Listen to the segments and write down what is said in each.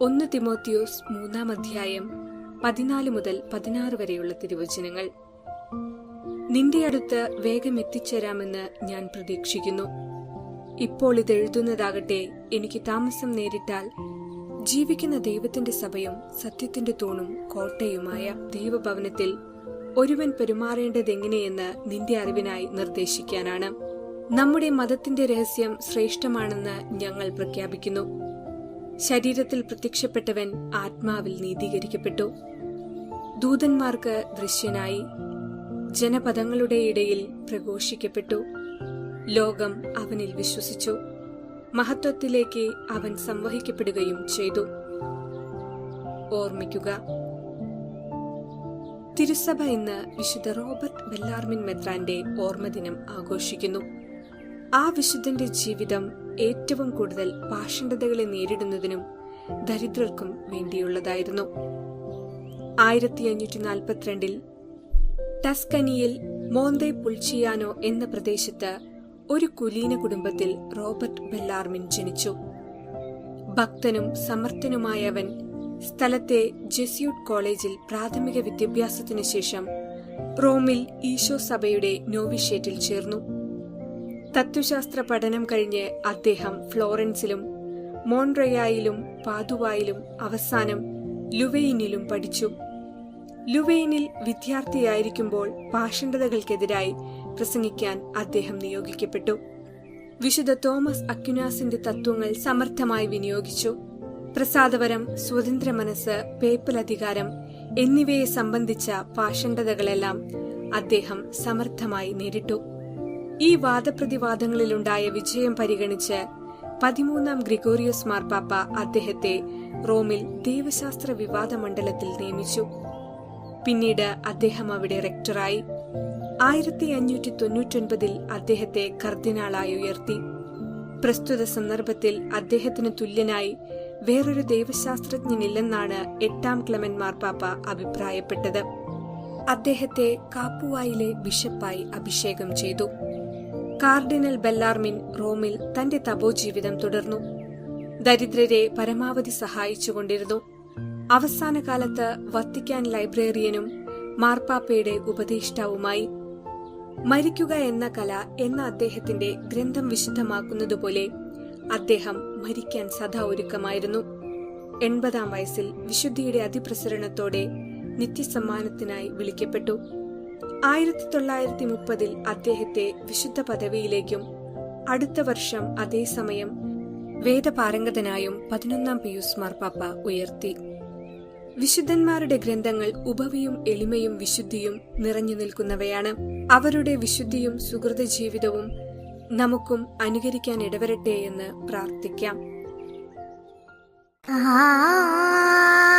ഒന്ന് തിമോത്തിയോസ് മൂന്നാം അധ്യായം പതിനാല് മുതൽ പതിനാറ് വരെയുള്ള തിരുവചനങ്ങൾ. നിന്റെ അടുത്ത് വേഗം എത്തിച്ചേരാമെന്ന് ഞാൻ പ്രതീക്ഷിക്കുന്നു. ഇപ്പോൾ ഇത് എഴുതുന്നതാകട്ടെ എനിക്ക് താമസം നേരിട്ടാൽ ജീവിക്കുന്ന ദൈവത്തിന്റെ സഭയും സത്യത്തിന്റെ തൂണും കോട്ടയുമായ ദൈവഭവനത്തിൽ ഒരുവൻ പെരുമാറേണ്ടതെങ്ങനെയെന്ന് നിന്റെ അറിവിനായി നിർദ്ദേശിക്കാനാണ്. നമ്മുടെ മതത്തിന്റെ രഹസ്യം ശ്രേഷ്ഠമാണെന്ന് ഞങ്ങൾ പ്രഖ്യാപിക്കുന്നു. ശരീരത്തിൽ പ്രത്യക്ഷപ്പെട്ടവൻ ആത്മാവിൽ നീതീകരിക്കപ്പെട്ടു. ദൂതന്മാർക്ക് ദൃശ്യനായി ജനപദങ്ങളുടെ ഇടയിൽ പ്രഘോഷിക്കപ്പെട്ടു. ലോകം അവനിൽ വിശ്വസിച്ചു. മഹത്വത്തിലേക്ക് അവൻ സംവഹിക്കപ്പെടുകയും ചെയ്തു. ഓർമ്മിക്കുക. തിരുസഭ ഇന്ന് വിശുദ്ധ റോബർട്ട് ബെല്ലാർമിൻ മെത്രാന്റെ ഓർമ്മദിനം ആഘോഷിക്കുന്നു. ആ വിശുദ്ധന്റെ ജീവിതം ഏറ്റവും കൂടുതൽ പാഷണ്ഡതകളെ നേരിടുന്നതിനും ദരിദ്രർക്കും വേണ്ടിയുള്ളതായിരുന്നു. ആയിരത്തി അഞ്ഞൂറ്റി നാൽപ്പത്തിരണ്ടിൽ ടസ്കനിയിൽ മോന്തെ പുൾച്ചിയാനോ എന്ന പ്രദേശത്ത് ഒരു കുലീന കുടുംബത്തിൽ റോബർട്ട് ബെല്ലാർമിൻ ജനിച്ചു. ഭക്തനും സമർത്ഥനുമായവൻ സ്ഥലത്തെ ജെസ്യൂട്ട് കോളേജിൽ പ്രാഥമിക വിദ്യാഭ്യാസത്തിനു ശേഷം റോമിൽ ഈശോ സഭയുടെ നോവിഷേറ്റിൽ ചേർന്നു. തത്വശാസ്ത്ര പഠനം കഴിഞ്ഞ് അദ്ദേഹം ഫ്ലോറൻസിലും മോൺട്രയായിലും പാതുവായിലും അവസാനം ലുവെയിനിലും പഠിച്ചു. ലുവെയിനിൽ വിദ്യാർത്ഥിയായിരിക്കുമ്പോൾ പാഷണ്ഡതകൾക്കെതിരായി പ്രസംഗിക്കാൻ അദ്ദേഹം നിയോഗിക്കപ്പെട്ടു. വിശുദ്ധ തോമസ് അക്യുനാസിന്റെ തത്വങ്ങൾ സമർത്ഥമായി വിനിയോഗിച്ചു. പ്രസാദവരം സ്വതന്ത്ര മനസ്സ് പേപ്പൽ അധികാരം എന്നിവയെ സംബന്ധിച്ച പാഷണ്ഡതകളെല്ലാം അദ്ദേഹം സമർത്ഥമായി നേരിട്ടു. ഈ വാദപ്രതിവാദങ്ങളിലുണ്ടായ വിജയം പരിഗണിച്ച് പതിമൂന്നാം ഗ്രിഗോറിയോസ് മാർപ്പാപ്പ അദ്ദേഹത്തെ റോമിൽ ദൈവശാസ്ത്ര വിവാദ മണ്ഡലത്തിൽ നിയമിച്ചു. പിന്നീട് അദ്ദേഹം അവിടെ റെക്ടറായി. ആയിരത്തി അഞ്ഞൂറ്റി തൊണ്ണൂറ്റൊൻപതിൽ അദ്ദേഹത്തെ കർദിനാളായി ഉയർത്തി. പ്രസ്തുത സന്ദർഭത്തിൽ അദ്ദേഹത്തിന് തുല്യനായി വേറൊരു ദൈവശാസ്ത്രജ്ഞനില്ലെന്നാണ് എട്ടാം ക്ലമൻ മാർപ്പാപ്പ അഭിപ്രായപ്പെട്ടത്. അദ്ദേഹത്തെ കാപ്പുവായിലെ ബിഷപ്പായി അഭിഷേകം ചെയ്തു. കാർഡിനൽ ബെല്ലാർമിൻ റോമിൽ തന്റെ തപോജീവിതം തുടർന്നു. ദരിദ്രരെ പരമാവധി സഹായിച്ചുകൊണ്ടിരുന്നു. അവസാന കാലത്ത് വത്തിക്കാൻ ലൈബ്രറിയനും മാർപ്പാപ്പയുടെ ഉപദേഷ്ടാവുമായി. മരിക്കുക എന്ന കല എന്ന അദ്ദേഹത്തിന്റെ ഗ്രന്ഥം വിശുദ്ധമാക്കുന്നതുപോലെ അദ്ദേഹം മരിക്കാൻ സദാ ഒരുക്കമായിരുന്നു. എൺപതാം വയസ്സിൽ വിശുദ്ധിയുടെ അതിപ്രസരണത്തോടെ നിത്യസമ്മാനത്തിനായി വിളിക്കപ്പെട്ടു. ആയിരത്തി തൊള്ളായിരത്തി മുപ്പതിൽ അദ്ദേഹത്തെ വിശുദ്ധ പദവിയിലേക്കും അടുത്ത വർഷം അതേസമയം വേദപാരംഗതനായും പതിനൊന്നാം പിയൂസ് മാർപ്പാപ്പ ഉയർത്തി. വിശുദ്ധന്മാരുടെ ഗ്രന്ഥങ്ങൾ ഉപവിയും എളിമയും വിശുദ്ധിയും നിറഞ്ഞു നിൽക്കുന്നവയാണ്. അവരുടെ വിശുദ്ധിയും സുഹൃത ജീവിതവും നമുക്കും അനുകരിക്കാൻ ഇടവരട്ടെ എന്ന് പ്രാർത്ഥിക്കാം. മരണം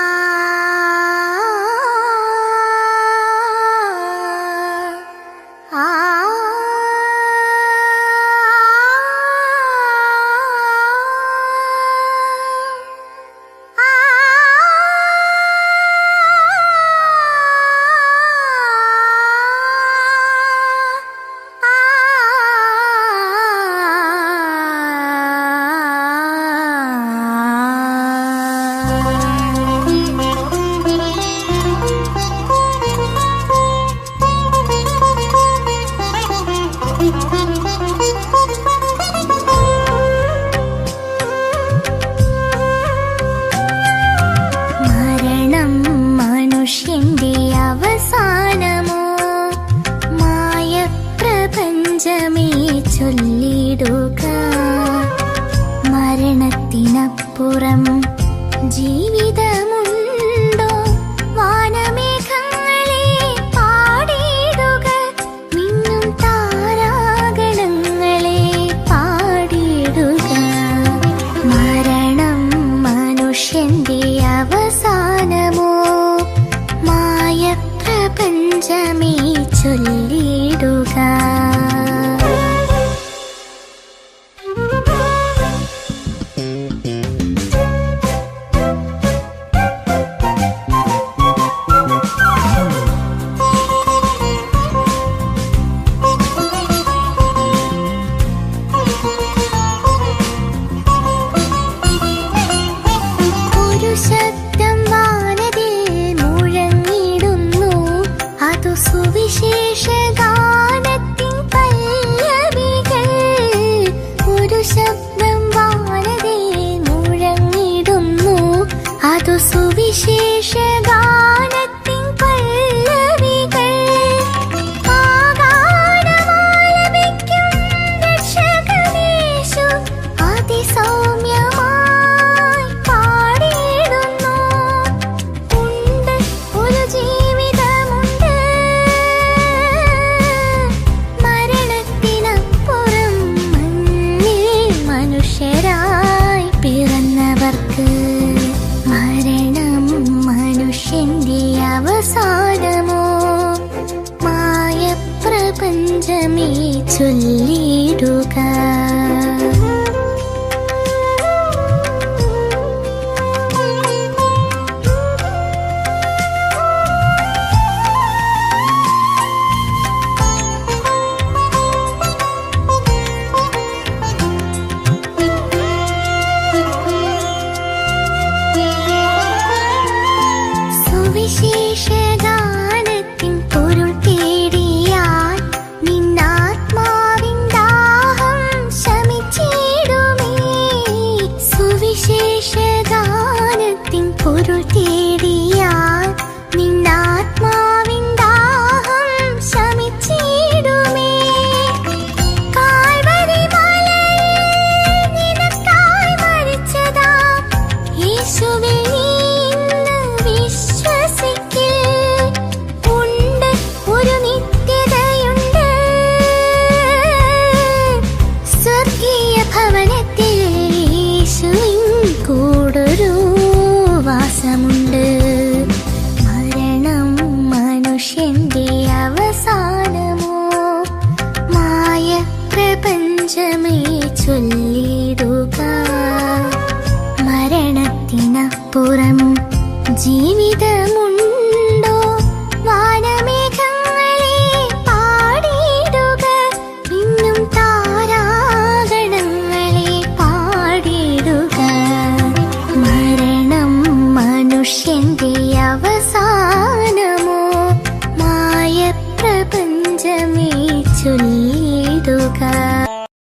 പ്രപഞ്ചമേ ചൊല്ലിടുക. മരണത്തിനപ്പുറം ജീവിതമുണ്ടോ? വാനമേഘങ്ങളെ പാടിയിടുക. മിന്നും താരാഗണങ്ങളെ പാടിയിടുക. മരണം മനുഷ്യന്റെ അവസാനമോ? മായ പ്രപഞ്ചമേ ചൊല്ലിടുക 一起学狗 അവസാനമോ മായ പ്രപഞ്ചമേ ചൊല്ലിടുക. 其实 മരണത്തിനപ്പുറം ജീവിതം